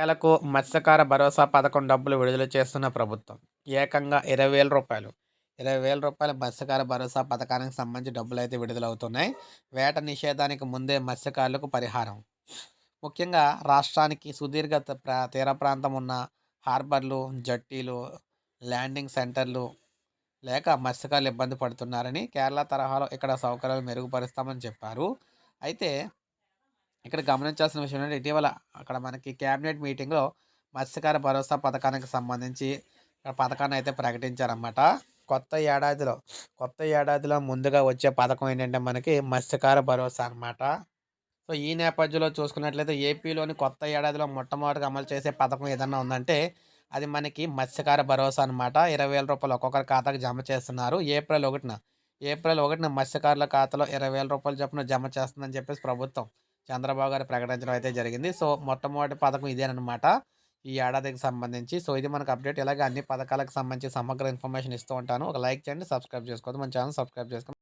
ఎట్టకేలకు మత్స్యకార భరోసా పథకం డబ్బులు విడుదల చేస్తున్న ప్రభుత్వం. ఏకంగా ఇరవై వేల రూపాయలు. ఇరవై వేల రూపాయల మత్స్యకార భరోసా పథకానికి సంబంధించి డబ్బులు అయితే విడుదలవుతున్నాయి. వేట నిషేధానికి ముందే మత్స్యకారులకు పరిహారం. ముఖ్యంగా రాష్ట్రానికి సుదీర్ఘ ప్రా- తీర ప్రాంతం ఉన్న హార్బర్లు జట్టీలు ల్యాండింగ్ సెంటర్లు లేక మత్స్యకారులు ఇబ్బంది పడుతున్నారని కేరళ తరహాలో ఇక్కడ సౌకర్యాలు మెరుగుపరుస్తామని చెప్పారు. అయితే ఇక్కడ గమనించాల్సిన విషయం ఏంటంటే ఇటీవల అక్కడ మనకి క్యాబినెట్ మీటింగ్లో మత్స్యకార భరోసా పథకానికి సంబంధించి పథకాన్ని అయితే ప్రకటించారన్నమాట. కొత్త ఏడాదిలో కొత్త ఏడాదిలో ముందుగా వచ్చే పథకం ఏంటంటే మనకి మత్స్యకార భరోసా అన్నమాట. సో ఈ నేపథ్యంలో చూసుకున్నట్లయితే ఏపీలోని కొత్త ఏడాదిలో మొట్టమొదటిగా అమలు చేసే పథకం ఏదన్నా ఉందంటే అది మనకి మత్స్యకార భరోసా అనమాట ఇరవై వేల రూపాయలు ఒక్కొక్కరి ఖాతాకు జమ చేస్తున్నారు. ఏప్రిల్ ఒకటిన ఏప్రిల్ ఒకటిన మత్స్యకారుల ఖాతాలో ఇరవై వేల రూపాయలు చొప్పున జమ చేస్తుందని చెప్పేసి ప్రభుత్వం చంద్రబాబు గారు ప్రకటించడం అయితే జరిగింది. సో మొట్టమొదటి పథకం ఇదేనమాట ఈ ఏడాదికి సంబంధించి. సో ఇది మనకు అప్డేట్. ఇలాగే అన్ని పథకాలకు సంబంధించి సమగ్ర ఇన్ఫర్మేషన్ ఇస్తూ ఉంటాను. ఒక లైక్ చేయండి సబ్స్క్రైబ్ చేసుకోవద్దు. మన ఛానల్ సబ్స్క్రైబ్ చేసుకోండి